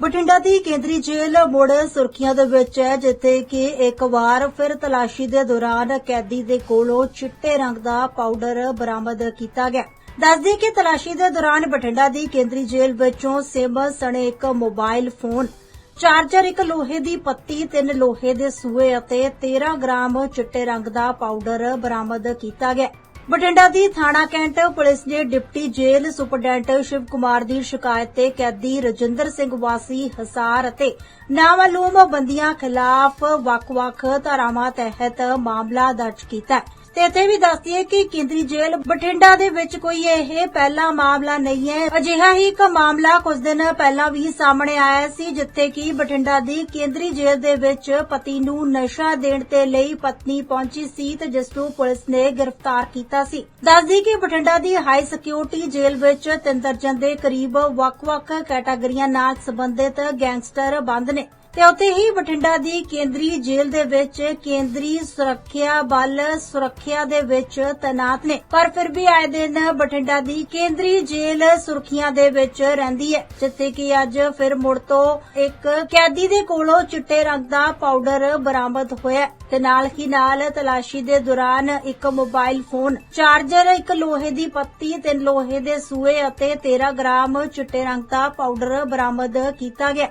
ਬਠਿੰਡਾ ਦੀ ਕੇਂਦਰੀ ਜੇਲ੍ਹ ਮੁੜ ਸੁਰਖੀਆਂ ਦੇ ਵਿੱਚ ਹੈ, ਜਿੱਥੇ ਕਿ ਇੱਕ ਵਾਰ ਫਿਰ ਤਲਾਸ਼ੀ ਦੇ ਦੌਰਾਨ ਕੈਦੀ ਦੇ ਕੋਲੋਂ ਚਿੱਟੇ ਰੰਗ ਦਾ ਪਾਊਡਰ ਬਰਾਮਦ ਕੀਤਾ ਗਿਆ। ਦੱਸਦੇ ਕਿ ਤਲਾਸ਼ੀ ਦੇ ਦੌਰਾਨ ਬਠਿੰਡਾ ਦੀ ਕੇਂਦਰੀ ਜੇਲ੍ਹ ਵਿੱਚੋਂ ਸਿਮ ਸਣੇ ਇੱਕ ਮੋਬਾਈਲ ਫੋਨ, ਚਾਰਜਰ ਇੱਕ ਲੋਹੇ ਦੀ ਪੱਤੀ, ਤਿੰਨ ਲੋਹੇ ਦੇ ਸੂਏ ਅਤੇ 13 ਗ੍ਰਾਮ ਚਿੱਟੇ ਰੰਗ ਦਾ ਪਾਊਡਰ ਬਰਾਮਦ ਕੀਤਾ ਗਿਆ। ਬਠਿੰਡਾ ਦੀ ਥਾਣਾ ਕੈਂਟ ਪੁਲਿਸ ਨੇ deputy jail superintendent Shiv Kumar ਦੀ ਸ਼ਿਕਾਇਤ ਤੇ ਕੈਦੀ ਰਜਿੰਦਰ ਸਿੰਘ ਵਾਸੀ ਹਸਾਰ ਅਤੇ ਨਾਮਾਲੂਮ ਬੰਦੀਆਂ ਖਿਲਾਫ ਵੱਖ-ਵੱਖ ਧਾਰਾਵਾਂ ਤਹਿਤ ਮਾਮਲਾ ਦਰਜ ਕੀਤਾ ਹੈ। ਤੇ ਇੱਥੇ ਵੀ ਦੱਸਦੀ ਹੈ ਕਿ ਕੇਂਦਰੀ ਜੇਲ੍ਹ ਬਠਿੰਡਾ ਦੇ ਵਿੱਚ ਕੋਈ ਇਹ ਪਹਿਲਾ ਮਾਮਲਾ ਨਹੀਂ ਹੈ। ਅਜਿਹਾ ਹੀ ਇੱਕ ਮਾਮਲਾ ਕੁਝ ਦਿਨ ਪਹਿਲਾਂ ਵੀ ਸਾਹਮਣੇ ਆਇਆ ਸੀ, ਜਿੱਥੇ ਕਿ ਬਠਿੰਡਾ ਦੀ ਕੇਂਦਰੀ ਜੇਲ੍ਹ ਦੇ ਵਿੱਚ ਪਤੀ ਨੂੰ ਨਸ਼ਾ ਦੇਣ ਤੇ ਲਈ ਪਤਨੀ ਪਹੁੰਚੀ ਸੀ ਤੇ ਜਿਸ ਨੂੰ ਪੁਲਿਸ ਨੇ ਗ੍ਰਿਫਤਾਰ ਕੀਤਾ ਸੀ। ਦੱਸਦੀ ਕਿ ਬਠਿੰਡਾ ਦੀ ਹਾਈ ਸਿਕਿਉਰਿਟੀ ਜੇਲ੍ਹ ਵਿੱਚ ਤਿੰਨ ਦਰਜਨ ਦੇ ਕਰੀਬ ਵੱਖ-ਵੱਖ ਕੈਟਾਗਰੀਆਂ ਨਾਲ ਸੰਬੰਧਿਤ ਗੈਂਗਸਟਰ ਬੰਦ ਨੇ। ਤੇ ਉੱਥੇ ਹੀ ਬਠਿੰਡਾ ਦੀ ਕੇਂਦਰੀ ਜੇਲ੍ਹ ਦੇ ਵਿੱਚ ਕੇਂਦਰੀ ਸੁਰੱਖਿਆ ਬਲ ਸੁਰੱਖਿਆ ਦੇ ਵਿੱਚ ਤੈਨਾਤ ਨੇ। ਪਰ ਫਿਰ ਵੀ ਆਏ ਦਿਨ ਬਠਿੰਡਾ ਦੀ ਕੇਂਦਰੀ ਜੇਲ੍ਹ ਸੁਰੱਖਿਆ ਦੇ ਵਿੱਚ ਰਹਿੰਦੀ ਹੈ, ਜਿੱਥੇ ਕਿ ਅੱਜ ਫਿਰ ਮੁੜ ਤੋਂ ਇੱਕ ਕੈਦੀ ਦੇ ਕੋਲੋਂ ਚਿੱਟੇ ਰੰਗ ਦਾ ਪਾਊਡਰ ਬਰਾਮਦ ਹੋਇਆ ਤੇ ਨਾਲ ਹੀ ਨਾਲ ਤਲਾਸ਼ੀ ਦੇ ਦੌਰਾਨ ਇੱਕ ਮੋਬਾਈਲ ਫੋਨ, ਚਾਰਜਰ, ਇੱਕ ਲੋਹੇ ਦੀ ਪੱਤੀ, ਤਿੰਨ ਲੋਹੇ ਦੇ ਸੂਏ ਅਤੇ 13 ਗ੍ਰਾਮ ਚਿੱਟੇ ਰੰਗ ਦਾ ਪਾਊਡਰ ਬਰਾਮਦ ਕੀਤਾ ਗਿਆ